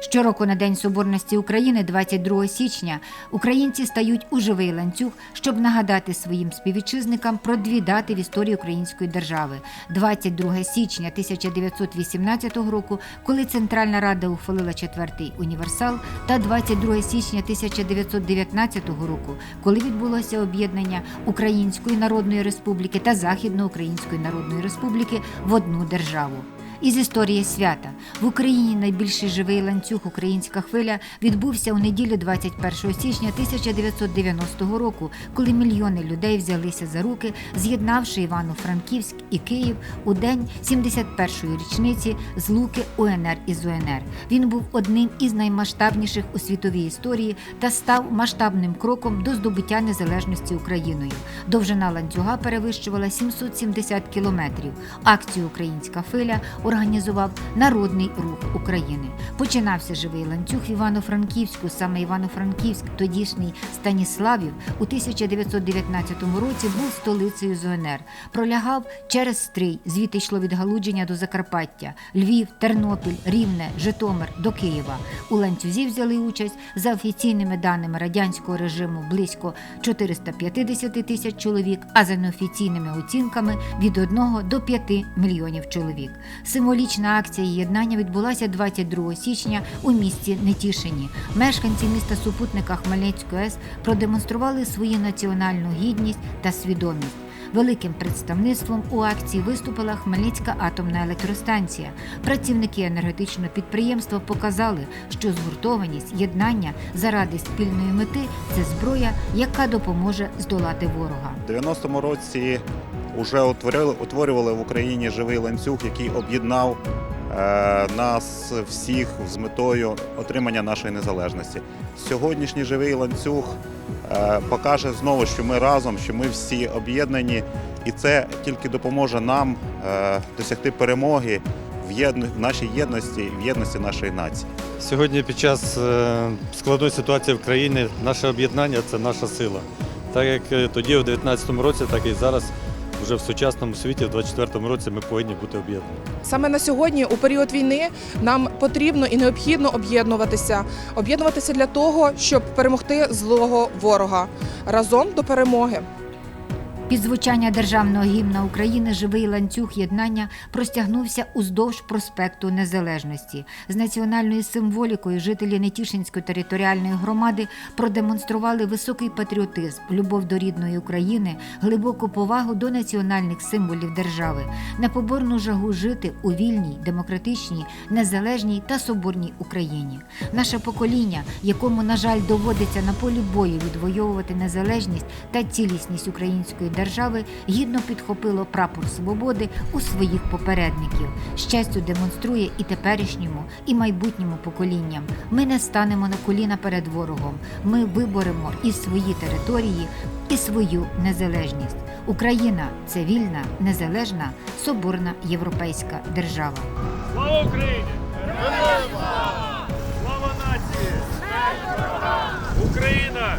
Щороку на День Соборності України, 22 січня, українці стають у живий ланцюг, щоб нагадати своїм співвітчизникам про дві дати в історії української держави: 22 січня 1918 року, коли Центральна Рада ухвалила четвертий універсал, та 22 січня 1919 року, коли відбулося об'єднання Української Народної Республіки та Західноукраїнської Народної Республіки в одну державу. Із історії свята в Україні найбільший живий ланцюг Українська хвиля відбувся у неділю 21 січня 1990 року, коли мільйони людей взялися за руки, з'єднавши Івано-Франківськ і Київ у день 71-ї річниці злуки УНР із УНР. Він був одним із наймасштабніших у світовій історії та став масштабним кроком до здобуття незалежності Україною. Довжина ланцюга перевищувала 770 кілометрів. Акцію Українська хвиля організував Народний рух України. Починався живий ланцюг в Івано-Франківську. Саме Івано-Франківськ, тодішній Станіславів, у 1919 році був столицею ЗУНР. Пролягав через Стрий, звідти йшло відгалудження до Закарпаття, Львів, Тернопіль, Рівне, Житомир до Києва. У ланцюзі взяли участь за офіційними даними радянського режиму близько 450 тисяч чоловік, а за неофіційними оцінками від 1 до 5 мільйонів чоловік. Символічна акція єднання відбулася 22 січня у місті Нетішині. Мешканці міста супутника Хмельницької АЕС продемонстрували свою національну гідність та свідомість. Великим представництвом у акції виступила Хмельницька атомна електростанція. Працівники енергетичного підприємства показали, що згуртованість, єднання заради спільної мети це зброя, яка допоможе здолати ворога. У 90-му році вже утворювали в Україні живий ланцюг, який об'єднав е, нас всіх з метою отримання нашої незалежності. Сьогоднішній живий ланцюг е, покаже знову, що ми разом, що ми всі об'єднані, і це тільки допоможе нам е, досягти перемоги в, нашій єдності, в єдності нашої нації. Сьогодні під час складної ситуації в країні наше об'єднання це наша сила. Так як тоді, у 19-му році, так і зараз, вже в сучасному світі, в 24-му році, ми повинні бути об'єднані. Саме на сьогодні, у період війни, нам потрібно і необхідно об'єднуватися. Об'єднуватися для того, щоб перемогти злого ворога разом до перемоги. Під звучання державного гімна України живий ланцюг єднання простягнувся уздовж проспекту Незалежності. З національною символікою жителі Нетішинської територіальної громади продемонстрували високий патріотизм, любов до рідної України, глибоку повагу до національних символів держави, непоборну жагу жити у вільній, демократичній, незалежній та соборній Україні. Наше покоління, якому, на жаль, доводиться на полі бою відвоювати незалежність та цілісність української держави, держави гідно підхопило прапор свободи у своїх попередників. Щастю демонструє і теперішньому, і майбутньому поколінням. Ми не станемо на коліна перед ворогом. Ми виборемо і свої території, і свою незалежність. Україна це вільна, незалежна, соборна європейська держава. Слава Україні! Слава! Слава нації! Україна!